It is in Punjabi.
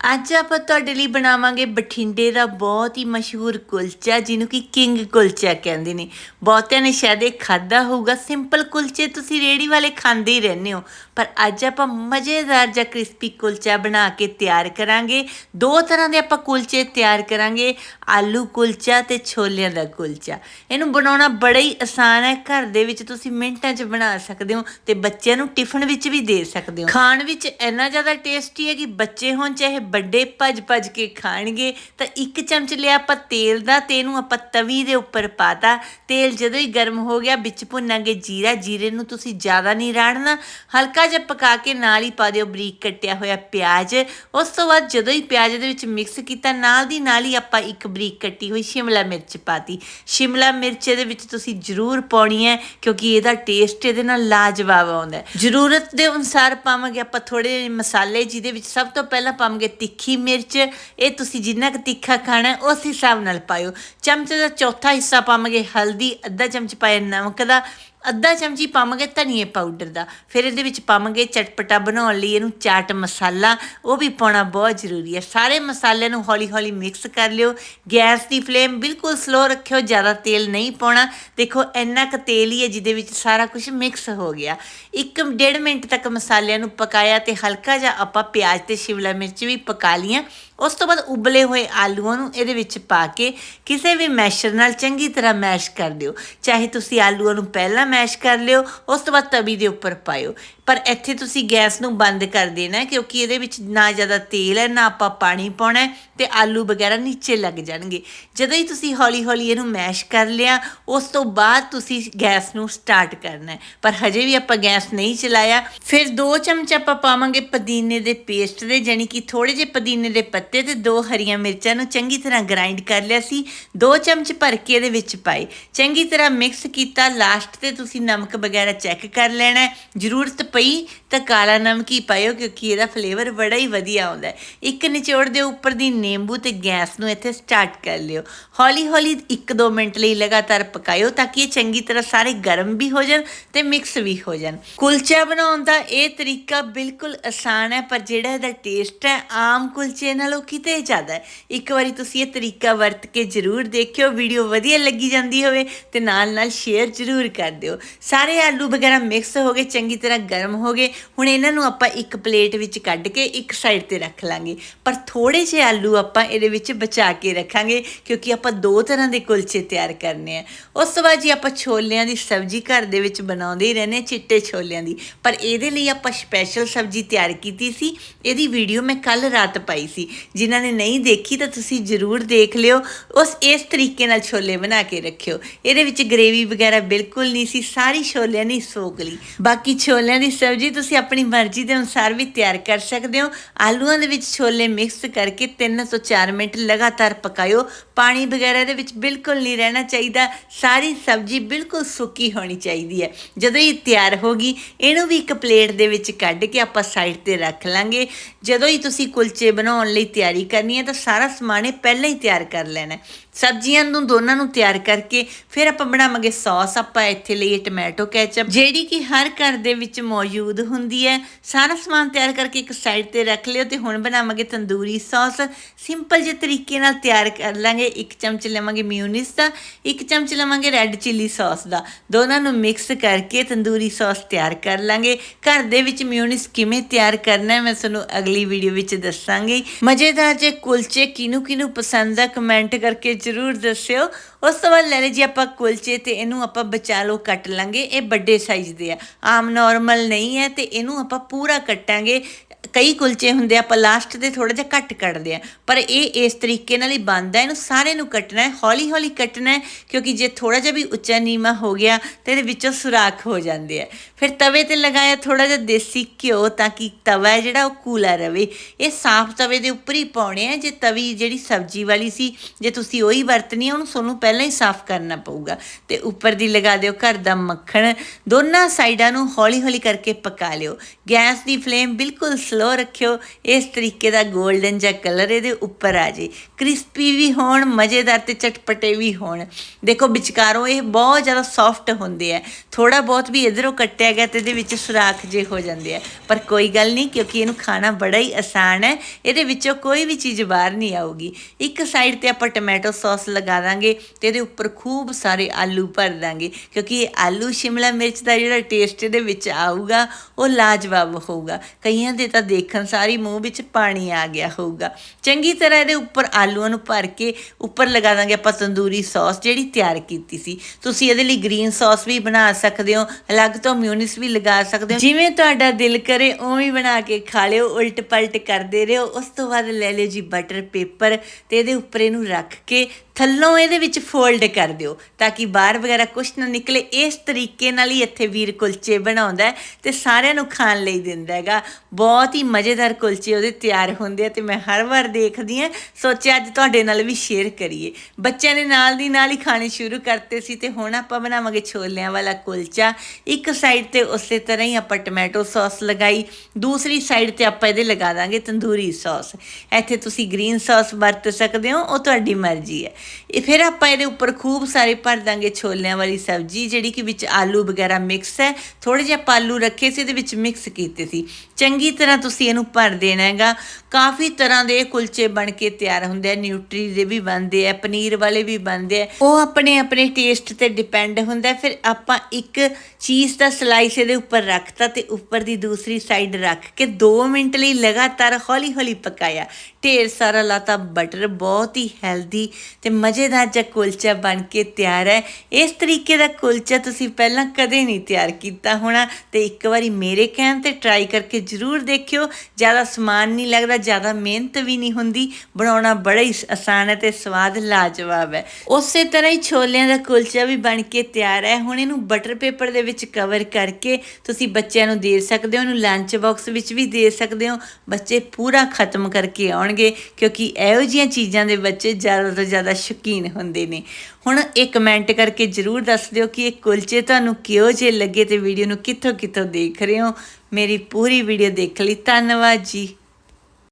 ਅੱਜ ਆਪਾਂ ਤੁਹਾਡੇ ਲਈ ਬਣਾਵਾਂਗੇ ਬਠਿੰਡੇ ਦਾ ਬਹੁਤ ਹੀ ਮਸ਼ਹੂਰ ਕੁਲਚਾ, ਜਿਹਨੂੰ ਕਿ ਕਿੰਗ ਕੁਲਚਾ ਕਹਿੰਦੇ ਨੇ। ਬਹੁਤਿਆਂ ਨੇ ਸ਼ਾਇਦ ਇਹ ਖਾਦਾ ਹੋਊਗਾ। ਸਿੰਪਲ ਕੁਲਚੇ ਤੁਸੀਂ ਰੇੜੀ ਵਾਲੇ ਖਾਂਦੇ ਹੀ ਰਹਿੰਦੇ ਹੋ। ਪਰ ਅੱਜ ਆਪਾਂ ਮਜ਼ੇਦਾਰ ਜਿਹਾ ਕ੍ਰਿਸਪੀ ਕੁਲਚਾ ਬਣਾ ਕੇ ਤਿਆਰ ਕਰਾਂਗੇ। ਦੋ ਤਰ੍ਹਾਂ ਦੇ ਆਪਾਂ ਕੁਲਚੇ ਤਿਆਰ ਕਰਾਂਗੇ। ਆਲੂ ਕੁਲਚਾ ਤੇ ਛੋਲਿਆਂ ਦਾ ਕੁਲਚਾ। ਇਹਨੂੰ ਬਣਾਉਣਾ ਬੜਾ ਹੀ ਆਸਾਨ ਹੈ। ਘਰ ਦੇ ਵਿੱਚ ਤੁਸੀਂ ਮਿੰਟਾਂ 'ਚ ਬਣਾ ਸਕਦੇ ਹੋ ਤੇ ਬੱਚਿਆਂ ਨੂੰ ਟਿਫਨ ਵਿੱਚ ਵੀ ਦੇ ਸਕਦੇ ਹੋ। ਖਾਣ ਵਿੱਚ ਇੰਨਾ ਜ਼ਿਆਦਾ ਟੇਸਟੀ ਹੈ ਕਿ ਬੱਚੇ ਹੋਣ ਚਾਹੇ ਵੱਡੇ ਭੱਜ ਭੱਜ ਕੇ ਖਾਣਗੇ, ਤਾਂ ਇੱਕ ਚਮਚ ਲਿਆ ਆਪਾਂ ਤੇਲ ਦਾ, ਤੇ ਇਹਨੂੰ ਆਪਾਂ ਤਵੀ ਦੇ ਉੱਪਰ ਪਾਤਾ। ਤੇਲ ਜਦੋਂ ਹੀ ਗਰਮ ਹੋ ਗਿਆ, ਵਿੱਚ ਭੁੰਨਾਂਗੇ ਜੀਰਾ। ਜੀਰੇ ਨੂੰ ਤੁਸੀਂ ਜ਼ਿਆਦਾ ਨਹੀਂ ਰਾੜਨਾ। ਹਲਕਾ ਜਿਹਾ ਪਕਾ ਕੇ ਨਾਲ ਹੀ ਪਾ ਦਿਓ ਬਰੀਕ ਕੱਟਿਆ ਹੋਇਆ ਪਿਆਜ਼। ਉਸ ਤੋਂ ਬਾਅਦ ਜਦੋਂ ਹੀ ਪਿਆਜ਼ ਦੇ ਵਿੱਚ ਮਿਕਸ ਕੀਤਾ, ਨਾਲ ਦੀ ਨਾਲ ਹੀ ਆਪਾਂ ਇੱਕ ਬਰੀਕ ਕੱਟੀ ਹੋਈ ਸ਼ਿਮਲਾ ਮਿਰਚ ਪਾਤੀ। ਸ਼ਿਮਲਾ ਮਿਰਚ ਇਹਦੇ ਵਿੱਚ ਤੁਸੀਂ ਜ਼ਰੂਰ ਪਾਉਣੀ ਹੈ, ਕਿਉਂਕਿ ਇਹਦਾ ਟੇਸਟ ਇਹਦੇ ਨਾਲ ਲਾਜਵਾਬ ਆਉਂਦਾ ਜ਼ਰੂਰਤ ਦੇ ਅਨੁਸਾਰ ਪਾਵਾਂਗੇ ਆਪਾਂ ਥੋੜੇ ਜਿਹੇ ਮਸਾਲੇ, ਜਿਹਦੇ ਵਿੱਚ ਸਭ ਤੋਂ ਪਹਿਲਾਂ ਪਾਵਾਂਗੇ ਤਿੱਖੀ ਮਿਰਚ, ਇਹ ਤੁਸੀਂ ਜਿੰਨਾ ਕੁ ਤਿੱਖਾ ਖਾਣਾ, ਉਸ ਹਿਸਾਬ ਨਾਲ ਪਾਇਓ। ਚਮਚ ਦਾ ਚੌਥਾ ਹਿੱਸਾ ਪਾਵਾਂਗੇ ਹਲਦੀ, ਅੱਧਾ ਚਮਚ ਪਾਇਆ ਨਮਕ ਦਾ ਅੱਧਾ ਚਮਚੀ ਪਾਵਾਂਗੇ ਧਨੀਏ ਪਾਊਡਰ ਦਾ। ਫਿਰ ਇਹਦੇ ਵਿੱਚ ਪਾਵਾਂਗੇ ਚਟਪਟਾ ਬਣਾਉਣ ਲਈ ਇਹਨੂੰ ਚਾਟ ਮਸਾਲਾ, ਉਹ ਵੀ ਪਾਉਣਾ ਬਹੁਤ ਜ਼ਰੂਰੀ ਹੈ। ਸਾਰੇ ਮਸਾਲਿਆਂ ਨੂੰ ਹੌਲੀ-ਹੌਲੀ ਮਿਕਸ ਕਰ ਲਿਓ। ਗੈਸ ਦੀ ਫਲੇਮ ਬਿਲਕੁਲ ਸਲੋ ਰੱਖਿਓ, ਜ਼ਿਆਦਾ ਤੇਲ ਨਹੀਂ ਪਾਉਣਾ। ਦੇਖੋ, ਇੰਨਾ ਕੁ ਤੇਲ ਹੀ ਹੈ ਜਿਹਦੇ ਵਿੱਚ ਸਾਰਾ ਕੁਝ ਮਿਕਸ ਹੋ ਗਿਆ। ਇੱਕ ਡੇਢ ਮਿੰਟ ਤੱਕ ਮਸਾਲਿਆਂ ਨੂੰ ਪਕਾਇਆ ਤੇ ਹਲਕਾ ਜਿਹਾ ਆਪਾਂ ਪਿਆਜ਼ ਤੇ ਸ਼ਿਮਲਾ ਮਿਰਚ ਵੀ ਪਕਾ ਲੀਆਂ ਉਸ ਤੋਂ ਬਾਅਦ ਉਬਲੇ ਹੋਏ ਆਲੂਆਂ ਨੂੰ ਇਹਦੇ ਵਿੱਚ ਪਾ ਕੇ ਕਿਸੇ ਵੀ ਮੈਸ਼ਰ ਨਾਲ ਚੰਗੀ ਤਰ੍ਹਾਂ ਮੈਸ਼ ਕਰ ਦਿਓ। ਚਾਹੇ ਤੁਸੀਂ ਆਲੂਆਂ ਨੂੰ ਪਹਿਲਾਂ ਮੈਸ਼ ਕਰ ਲਿਓ, ਉਸ ਤੋਂ ਬਾਅਦ ਤਵੀ ਦੇ ਉੱਪਰ ਪਾਇਓ। ਪਰ ਇੱਥੇ ਤੁਸੀਂ ਗੈਸ ਨੂੰ ਬੰਦ ਕਰ ਦੇਣਾ ਕਿਉਂਕਿ ਇਹਦੇ ਵਿੱਚ ਨਾ ਜ਼ਿਆਦਾ ਤੇਲ ਹੈ, ਨਾ ਆਪਾਂ ਪਾਣੀ ਪਾਉਣਾ ਹੈ ਤੇ ਆਲੂ ਵਗੈਰਾ ਨੀਚੇ ਲੱਗ ਜਾਣਗੇ। ਜਦੋਂ ਹੀ ਤੁਸੀਂ ਹੌਲੀ-ਹੌਲੀ ਇਹਨੂੰ ਮੈਸ਼ ਕਰ ਲਿਆ, ਉਸ ਤੋਂ ਬਾਅਦ ਤੁਸੀਂ ਗੈਸ ਨੂੰ ਸਟਾਰਟ ਕਰਨਾ ਹੈ। ਪਰ ਹਜੇ ਵੀ ਆਪਾਂ ਗੈਸ ਨਹੀਂ ਚਲਾਇਆ। ਫਿਰ 2 ਚਮਚ ਆਪਾਂ ਪਾਵਾਂਗੇ ਪੁਦੀਨੇ ਦੇ ਪੇਸਟ ਦੇ ਜਾਨੀ ਕਿ ਥੋੜੇ ਜਿਹੇ ਪੁਦੀਨੇ ਦੇ ਪੱਤੇ ਪੱਤੇ ਤੇ ਦੋ ਹਰੀਆਂ ਮਿਰਚਾਂ ਨੂੰ ਚੰਗੀ ਤਰ੍ਹਾਂ ਗ੍ਰਾਈਂਡ ਕਰ ਲਿਆ ਸੀ, ਦੋ ਚਮਚ ਭਰ ਕੇ ਇਹਦੇ ਵਿੱਚ ਪਾਏ। ਚੰਗੀ ਤਰ੍ਹਾਂ ਮਿਕਸ ਕੀਤਾ ਲਾਸਟ ਤੇ ਤੁਸੀਂ ਨਮਕ ਵਗੈਰਾ ਚੈੱਕ ਕਰ ਲੈਣਾ ਜ਼ਰੂਰਤ ਪਈ ਤਾਂ ਕਾਲਾ ਨਮਕ ਹੀ ਪਾਇਓ, ਕਿਉਂਕਿ ਇਹਦਾ ਫਲੇਵਰ ਬੜਾ ਹੀ ਵਧੀਆ ਆਉਂਦਾ ਇੱਕ ਨਿਚੋੜ ਦੇ ਉੱਪਰ ਦੀ ਨਿੰਬੂ ਤੇ ਗੈਸ ਨੂੰ ਇੱਥੇ ਸਟਾਰਟ ਕਰ ਲਿਓ। ਹੌਲੀ ਹੌਲੀ 1-2 ਮਿੰਟ ਲਈ ਲਗਾਤਾਰ ਪਕਾਇਓ ਤਾਂ ਕਿ ਇਹ ਚੰਗੀ ਤਰ੍ਹਾਂ ਸਾਰੇ ਗਰਮ ਵੀ ਹੋ ਜਾਣ ਤੇ ਮਿਕਸ ਵੀ ਹੋ ਜਾਣ। ਕੁਲਚਾ ਬਣਾਉਣ ਦਾ ਇਹ ਤਰੀਕਾ ਬਿਲਕੁਲ ਆਸਾਨ ਹੈ, ਪਰ ਜਿਹੜਾ ਇਹਦਾ ਟੇਸਟ ਹੈ, ਆਮ ਕੁਲਚੇ ਨਾਲੋਂ ਕਿਤੇ ਜ਼ਿਆਦਾ ਹੈ। ਇੱਕ ਵਾਰੀ ਤੁਸੀਂ ਇਹ ਤਰੀਕਾ ਵਰਤ ਕੇ ਜ਼ਰੂਰ ਦੇਖਿਓ ਵੀਡੀਓ ਵਧੀਆ ਲੱਗੀ ਜਾਂਦੀ ਹੋਵੇ ਤੇ ਨਾਲ ਨਾਲ ਸ਼ੇਅਰ ਜ਼ਰੂਰ ਕਰ ਦਿਓ। ਸਾਰੇ ਆਲੂ ਵਗੈਰਾ ਮਿਕਸ ਹੋ ਗਏ ਚੰਗੀ ਤਰ੍ਹਾਂ ਗਰਮ ਹੋ ਗਏ। ਹੁਣ ਇਹਨਾਂ ਨੂੰ ਆਪਾਂ ਇੱਕ ਪਲੇਟ ਵਿੱਚ ਕੱਢ ਕੇ ਇੱਕ ਸਾਈਡ ਤੇ ਰੱਖ ਲਾਂਗੇ। ਪਰ ਥੋੜੇ ਜਿਹੇ ਆਲੂ ਆਪਾਂ ਇਹਦੇ ਵਿੱਚ ਬਚਾ ਕੇ ਰੱਖਾਂਗੇ ਕਿਉਂਕਿ ਆਪਾਂ ਦੋ ਤਰ੍ਹਾਂ ਦੇ ਕੁਲਚੇ ਤਿਆਰ ਕਰਨੇ ਆ। ਉਸ ਤੋਂ ਬਾਅਦ ਜੀ ਆਪਾਂ ਛੋਲਿਆਂ ਦੀ ਸਬਜ਼ੀ ਘਰ ਦੇ ਵਿੱਚ ਬਣਾਉਂਦੇ ਹੀ ਰਹਿੰਦੇ ਹਾਂ, ਚਿੱਟੇ ਛੋਲਿਆਂ ਦੀ। ਪਰ ਇਹਦੇ ਲਈ ਆਪਾਂ ਸਪੈਸ਼ਲ ਸਬਜ਼ੀ ਤਿਆਰ ਕੀਤੀ ਸੀ। ਇਹਦੀ ਵੀਡੀਓ ਮੈਂ ਕੱਲ ਰਾਤ ਪਾਈ ਸੀ। ਜਿਨ੍ਹਾਂ ਨੇ ਨਹੀਂ ਦੇਖੀ ਤਾਂ ਤੁਸੀਂ ਜ਼ਰੂਰ ਦੇਖ ਲਿਓ। ਉਸ ਇਸ ਤਰੀਕੇ ਨਾਲ ਛੋਲੇ ਬਣਾ ਕੇ ਰੱਖਿਓ। ਇਹਦੇ ਵਿੱਚ ਗ੍ਰੇਵੀ ਵਗੈਰਾ ਬਿਲਕੁਲ ਨਹੀਂ ਸੀ, ਸਾਰੀ ਛੋਲਿਆਂ ਦੀ ਸੋਕ ਲਈ। ਬਾਕੀ ਛੋਲਿਆਂ ਦੀ ਸਬਜ਼ੀ ਤੁਸੀਂ ਆਪਣੀ ਮਰਜ਼ੀ ਦੇ ਅਨੁਸਾਰ ਵੀ ਤਿਆਰ ਕਰ ਸਕਦੇ ਹੋ। ਆਲੂਆਂ ਦੇ ਵਿੱਚ ਛੋਲੇ ਮਿਕਸ ਕਰਕੇ 3 ਤੋਂ 4 ਮਿੰਟ ਲਗਾਤਾਰ ਪਕਾਇਓ। ਪਾਣੀ ਵਗੈਰਾ ਦੇ ਵਿੱਚ ਬਿਲਕੁਲ ਨਹੀਂ ਰਹਿਣਾ ਚਾਹੀਦਾ। ਸਾਰੀ ਸਬਜ਼ੀ ਬਿਲਕੁਲ ਸੁੱਕੀ ਹੋਣੀ ਚਾਹੀਦੀ ਹੈ। ਜਦੋਂ ਇਹ ਤਿਆਰ ਹੋ ਗਈ, ਇਹਨੂੰ ਵੀ ਇੱਕ ਪਲੇਟ ਦੇ ਵਿੱਚ ਕੱਢ ਕੇ ਆਪਾਂ ਸਾਈਡ ਤੇ ਰੱਖ ਲਾਂਗੇ। ਜਦੋਂ ਹੀ ਤੁਸੀਂ ਕੁਲਚੇ ਬਣਾਉਣ ਲਈ ਤਿਆਰੀ ਕਰਨੀ ਹੈ ਤਾਂ ਸਾਰਾ ਸਮਾਨ ਇਹ ਪਹਿਲਾਂ ਹੀ ਤਿਆਰ ਕਰ ਲੈਣਾ ਸਬਜ਼ੀਆਂ ਨੂੰ ਦੋਨਾਂ ਨੂੰ ਤਿਆਰ ਕਰਕੇ ਫਿਰ ਆਪਾਂ ਬਣਾਵਾਂਗੇ ਸੌਸ, ਆਪਾਂ ਇੱਥੇ ਲਈ ਟੋਮੈਟੋ ਕੈਚਅਪ, ਜਿਹੜੀ ਕਿ ਹਰ ਘਰ ਦੇ ਵਿੱਚ ਮੌਜੂਦ ਹੁੰਦੀ ਹੈ। ਸਾਰਾ ਸਮਾਨ ਤਿਆਰ ਕਰਕੇ ਇੱਕ ਸਾਈਡ ਤੇ ਰੱਖ ਲਿਓ ਤੇ ਹੁਣ ਬਣਾਵਾਂਗੇ ਤੰਦੂਰੀ ਸੌਸ। ਸਿੰਪਲ ਜਿਹੇ ਤਰੀਕੇ ਨਾਲ ਤਿਆਰ ਕਰ ਲਾਂਗੇ। ਇੱਕ ਚਮਚ ਲਵਾਂਗੇ ਮਿਊਨਿਸ ਦਾ, ਇੱਕ ਚਮਚ ਲਵਾਂਗੇ ਰੈੱਡ ਚਿੱਲੀ ਸੌਸ ਦਾ। ਦੋਨਾਂ ਨੂੰ ਮਿਕਸ ਕਰਕੇ ਤੰਦੂਰੀ ਸੌਸ ਤਿਆਰ ਕਰ ਲਾਂਗੇ। ਘਰ ਦੇ ਵਿੱਚ ਮਿਊਨਿਸ ਕਿਵੇਂ ਤਿਆਰ ਕਰਨਾ ਹੈ ਮੈਂ ਤੁਹਾਨੂੰ ਅਗਲੀ ਵੀਡੀਓ ਵਿੱਚ ਦੱਸਾਂਗੀ। ਮਜ਼ੇਦਾਰ ਜੇ ਕੁਲਚੇ ਕਿਨੂੰ ਕਿਨੂੰ ਪਸੰਦ ਆ ਕਮੈਂਟ ਕਰਕੇ ਜ਼ਰੂਰ ਦੱਸਿਓ। ਉਸ ਤੋਂ ਬਾਅਦ ਲੈ ਲਈ ਜੀ, ਆਪਾਂ ਕੁਲਚੇ ਤੇ ਇਹਨੂੰ ਆਪਾਂ ਬਚਾ ਲੋ ਕੱਟ ਲਾਂਗੇ। ਇਹ ਵੱਡੇ ਸਾਈਜ਼ ਦੇ ਆ। ਆਮ ਨਾਰਮਲ ਨਹੀਂ ਹੈ ਤੇ ਇਹਨੂੰ ਆਪਾਂ ਪੂਰਾ ਕੱਟਾਂਗੇ। ਕਈ ਕੁਲਚੇ ਹੁੰਦੇ ਆ, ਆਪਾਂ ਲਾਸਟ ਤੇ ਥੋੜਾ ਜਿਹਾ ਘੱਟ ਕੱਟਦੇ ਆ। ਪਰ ਇਹ ਇਸ ਤਰੀਕੇ ਨਾਲ ਹੀ ਬਣਦਾ ਇਹਨੂੰ ਸਾਰੇ ਨੂੰ ਕੱਟਣਾ ਹੈ ਹੌਲੀ ਹੌਲੀ ਕੱਟਣਾ ਹੈ, ਕਿਉਂਕਿ ਜੇ ਥੋੜਾ ਜਿਹਾ ਵੀ ਉੱਚਾ ਨੀਵਾ ਹੋ ਗਿਆ, ਤੇ ਇਹਦੇ ਵਿੱਚੋਂ ਸੁਰਾਖ ਹੋ ਜਾਂਦੇ ਆ। ਫਿਰ ਤਵੇ ਤੇ ਲਗਾਇਆ ਥੋੜਾ ਜਿਹਾ ਦੇਸੀ ਘਿਓ ਤਾਂ ਕਿ ਤਵਾ ਜਿਹੜਾ ਉਹ ਕੂਲਾ ਰਵੇ। ਇਹ ਸਾਫ਼ ਤਵੇ ਦੇ ਉੱਪਰ ਹੀ ਪਾਉਣੇ ਆ, ਜੇ ਤਵੀ ਜਿਹੜੀ ਸਬਜ਼ੀ ਵਾਲੀ ਸੀ, ਜੇ ਤੁਸੀਂ ਉਹੀ ਵਰਤਣੀ ਆ, ਉਹਨੂੰ ਤੁਹਾਨੂੰ ਪਹਿਲਾਂ ਹੀ ਸਾਫ਼ ਕਰਨਾ ਪਊਗਾ। ਤੇ ਉੱਪਰ ਦੀ ਲਗਾ ਦਿਓ ਘਰ ਦਾ ਮੱਖਣ। ਦੋਨਾਂ ਸਾਈਡਾਂ ਨੂੰ ਹੌਲੀ ਹੌਲੀ ਕਰਕੇ ਪਕਾ ਲਿਓ। ਗੈਸ ਦੀ ਫਲੇਮ ਬਿਲਕੁਲ ਸਲੋ ਰੱਖਿਓ। ਇਸ ਤਰੀਕੇ ਦਾ 골ਡਨ ਜਿਹਾ ਕਲਰ ਇਹਦੇ ਉੱਪਰ ਆ ਜੇ। ਕ੍ਰਿਸਪੀ ਵੀ ਹੋਣ, ਮਜ਼ੇਦਾਰ ਤੇ ਚਟਪਟੇ ਵੀ ਹੋਣ। ਦੇਖੋ ਵਿਚਕਾਰੋਂ ਇਹ ਬਹੁਤ ਜ਼ਿਆਦਾ ਸੌਫਟ ਹੁੰਦੇ ਆ। ਥੋੜਾ ਬਹੁਤ ਵੀ ਇਧਰੋਂ ਕੱਟਿਆ ਗਿਆ ਤੇ ਇਹਦੇ ਵਿੱਚ ਸੁਰਾਖ ਜੇ ਹੋ ਜਾਂਦੇ ਆ। ਪਰ ਕੋਈ ਗੱਲ ਨਹੀਂ, ਕਿਉਂਕਿ ਇਹਨੂੰ ਖਾਣਾ ਬੜਾ ਹੀ ਆਸਾਨ ਹੈ। ਇਹਦੇ ਵਿੱਚੋਂ ਕੋਈ ਵੀ ਚੀਜ਼ ਬਾਹਰ ਨਹੀਂ ਆਊਗੀ। ਇੱਕ ਸਾਈਡ ਤੇ ਆਪਾਂ ਟੋਮੈਟੋ ਸੌਸ ਲਗਾ ਦਾਂਗੇ ਤੇ ਇਹਦੇ ਉੱਪਰ ਖੂਬ ਸਾਰੇ ਆਲੂ ਭਰ ਦਾਂਗੇ। ਕਿਉਂਕਿ ਇਹ ਆਲੂ, ਸ਼ਿਮਲਾ ਮਿਰਚ ਦਾ ਜਿਹੜਾ ਟੇਸਟ ਇਹਦੇ ਵਿੱਚ ਆਊਗਾ, ਉਹ ਲਾਜਵਾਬ ਹੋਊਗਾ। ਕਈਆਂ ਦੇ ਤਾਂ ਦੇਖਣ, ਸਾਰੀ ਮੂੰਹ ਵਿੱਚ ਪਾਣੀ ਆ ਗਿਆ ਹੋਊਗਾ। ਚੰਗੀ ਤਰ੍ਹਾਂ ਇਹਦੇ ਉੱਪਰ ਆਲੂਆਂ ਨੂੰ ਭਰ ਕੇ ਉੱਪਰ ਲਗਾ ਦਾਂਗੇ ਆਪਾਂ ਤੰਦੂਰੀ ਸੌਸ ਜਿਹੜੀ ਤਿਆਰ ਕੀਤੀ ਸੀ। ਤੁਸੀਂ ਇਹਦੇ ਲਈ ਗ੍ਰੀਨ ਸੌਸ ਵੀ ਬਣਾ ਸਕਦੇ ਹੋ, ਅਲੱਗ ਤੋਂ ਮਿਊਨਿਸ ਵੀ ਲਗਾ ਸਕਦੇ ਹੋ। ਜਿਵੇਂ ਤੁਹਾਡਾ ਦਿਲ ਕਰੇ, ਉਵੇਂ ਬਣਾ ਕੇ ਖਾ ਲਿਓ ਉਲਟ ਪਲਟ ਕਰਦੇ ਰਹੋ। ਉਸ ਤੋਂ ਬਾਅਦ ਲੈ ਲਿਓ ਜੀ ਬਟਰ ਪੇਪਰ ਤੇ ਇਹਦੇ ਉੱਪਰ ਇਹਨੂੰ ਰੱਖ ਕੇ ਥੱਲੋਂ ਇਹਦੇ ਵਿੱਚ ਫੋਲਡ ਕਰ ਦਿਓ ਤਾਂ ਕਿ ਬਾਹਰ ਵਗੈਰਾ ਕੁਛ ਨਾ ਨਿਕਲੇ। ਇਸ ਤਰੀਕੇ ਨਾਲ ਹੀ ਇੱਥੇ ਵੀਰ ਕੁਲਚੇ ਬਣਾਉਂਦਾ ਹੈ ਤੇ ਸਾਰਿਆਂ ਨੂੰ ਖਾਣ ਲਈ ਦਿੰਦਾ ਹੈਗਾ। ਬਹੁਤ ਹੀ ਮਜ਼ੇਦਾਰ ਕੁਲਚੇ ਉਹਦੇ ਤਿਆਰ ਹੁੰਦੇ ਆ ਤੇ ਮੈਂ ਹਰ ਵਾਰ ਦੇਖਦੀ ਆ ਸੋਚਿਆ ਅੱਜ ਤੁਹਾਡੇ ਨਾਲ ਵੀ ਸ਼ੇਅਰ ਕਰੀਏ। ਬੱਚਿਆਂ ਨੇ ਨਾਲ ਦੀ ਨਾਲ ਹੀ ਖਾਣੇ ਸ਼ੁਰੂ ਕਰਤੇ ਸੀ ਤੇ ਹੁਣ ਆਪਾਂ ਬਣਾਵਾਂਗੇ ਛੋਲਿਆਂ ਵਾਲਾ ਕੁਲਚਾ। ਇੱਕ ਸਾਈਡ ਤੇ ਉਸੇ ਤਰ੍ਹਾਂ ਹੀ ਆਪਾਂ ਟੋਮੈਟੋ ਸੌਸ ਲਗਾਈ। ਦੂਸਰੀ ਸਾਈਡ ਤੇ ਆਪਾਂ ਇਹਦੇ ਲਗਾ ਦਾਂਗੇ ਤੰਦੂਰੀ ਸੌਸ ਇੱਥੇ ਤੁਸੀਂ ਗ੍ਰੀਨ ਸੌਸ ਵਰਤ ਸਕਦੇ ਹੋ, ਉਹ ਤੁਹਾਡੀ ਮਰਜ਼ੀ ਹੈ। ਇਹ ਫਿਰ ਆਪਾਂ ਇਹਦੇ ਉੱਪਰ ਖੂਬ ਸਾਰੇ ਭਰ ਦਾਂਗੇ ਛੋਲਿਆਂ ਵਾਲੀ ਸਬਜ਼ੀ, ਜਿਹੜੀ ਕਿ ਵਿੱਚ ਆਲੂ ਵਗੈਰਾ ਮਿਕਸ ਹੈ। ਥੋੜੇ ਜਿਹਾ ਆਲੂ ਰੱਖੇ ਸੀ, ਇਹਦੇ ਵਿੱਚ ਮਿਕਸ ਕੀਤੇ ਸੀ। ਚੰਗੀ ਤਰ੍ਹਾਂ ਤੁਸੀਂ ਇਹਨੂੰ ਭਰ ਦੇਣਾ ਹੈਗਾ। ਕਾਫੀ ਤਰ੍ਹਾਂ ਦੇ ਕੁਲਚੇ ਬਣ ਕੇ ਤਿਆਰ ਹੁੰਦੇ ਆ। ਨਿਊਟਰੀ ਦੇ ਵੀ ਬਣਦੇ ਆ, ਪਨੀਰ ਵਾਲੇ ਵੀ ਬਣਦੇ ਆ। ਉਹ ਆਪਣੇ ਆਪਣੇ ਟੇਸਟ ਤੇ ਡਿਪੈਂਡ ਹੁੰਦਾ। ਫਿਰ ਆਪਾਂ ਇੱਕ ਚੀਜ਼ ਦਾ ਸਲਾਈਸ ਇਹਦੇ ਉੱਪਰ ਰੱਖਤਾ ਤੇ ਉੱਪਰ ਦੀ ਦੂਸਰੀ ਸਾਈਡ ਰੱਖ ਕੇ 2 ਮਿੰਟ ਲਈ ਲਗਾਤਾਰ ਹੌਲੀ ਹੌਲੀ ਪਕਾਇਆ। ਢੇਰ ਸਾਰਾ ਲਾਤਾ ਬਟਰ ਬਹੁਤ ਹੀ ਹੈਲਦੀ ਤੇ ਮਜ਼ੇਦਾਰ ਜਿਹਾ ਕੁਲਚਾ ਬਣ ਕੇ ਤਿਆਰ ਹੈ। ਇਸ ਤਰੀਕੇ ਦਾ ਕੁਲਚਾ ਤੁਸੀਂ ਪਹਿਲਾਂ ਕਦੇ ਨਹੀਂ ਤਿਆਰ ਕੀਤਾ ਹੋਣਾ। ਤੇ ਇੱਕ ਵਾਰੀ ਮੇਰੇ ਕਹਿਣ ਤੇ ਟਰਾਈ ਕਰਕੇ ਜ਼ਰੂਰ ਦੇਖਿਓ। ਜ਼ਿਆਦਾ ਸਮਾਨ ਨਹੀਂ ਲੱਗਦਾ, ਜ਼ਿਆਦਾ ਮਿਹਨਤ ਵੀ ਨਹੀਂ ਹੁੰਦੀ। ਬਣਾਉਣਾ ਬੜਾ ਹੀ ਆਸਾਨ ਹੈ ਤੇ ਸਵਾਦ ਲਾਜਵਾਬ ਹੈ। ਉਸੇ ਤਰ੍ਹਾਂ ਹੀ ਛੋਲਿਆਂ ਦਾ ਕੁਲਚਾ ਵੀ ਬਣ ਕੇ ਤਿਆਰ ਹੈ। ਹੁਣ ਇਹਨੂੰ ਬਟਰ ਪੇਪਰ ਦੇ ਵਿੱਚ ਕਵਰ ਕਰਕੇ ਤੁਸੀਂ ਬੱਚਿਆਂ ਨੂੰ ਦੇ ਸਕਦੇ ਹੋ। ਇਹਨੂੰ ਲੰਚ ਬਾਕਸ ਵਿੱਚ ਵੀ ਦੇ ਸਕਦੇ ਹੋ। ਬੱਚੇ ਪੂਰਾ ਖਤਮ ਕਰਕੇ ਆਉਣਗੇ, ਕਿਉਂਕਿ ਇਹੋ ਜਿਹੀਆਂ ਚੀਜ਼ਾਂ ਦੇ ਬੱਚੇ ਜ਼ਿਆਦਾ ਤੋਂ ਜ਼ਿਆਦਾ ਸ਼ੌਕੀਨ ਹੁੰਦੇ ਨੇ। ਹੁਣ ਇਹ ਕਮੈਂਟ ਕਰਕੇ ਜਰੂਰ ਦੱਸ ਦਿਓ ਕਿ ਇਹ ਕੁਲਚੇ ਤੁਹਾਨੂੰ ਕਿਹੋ ਜਿਹੇ ਲੱਗੇ ਤੇ ਵੀਡੀਓ ਨੂੰ ਕਿੱਥੋਂ ਕਿੱਥੋਂ ਦੇਖ ਰਹੇ ਹੋ। ਮੇਰੀ ਪੂਰੀ ਵੀਡੀਓ ਦੇਖ ਲਈ। ਧੰਨਵਾਦ ਜੀ।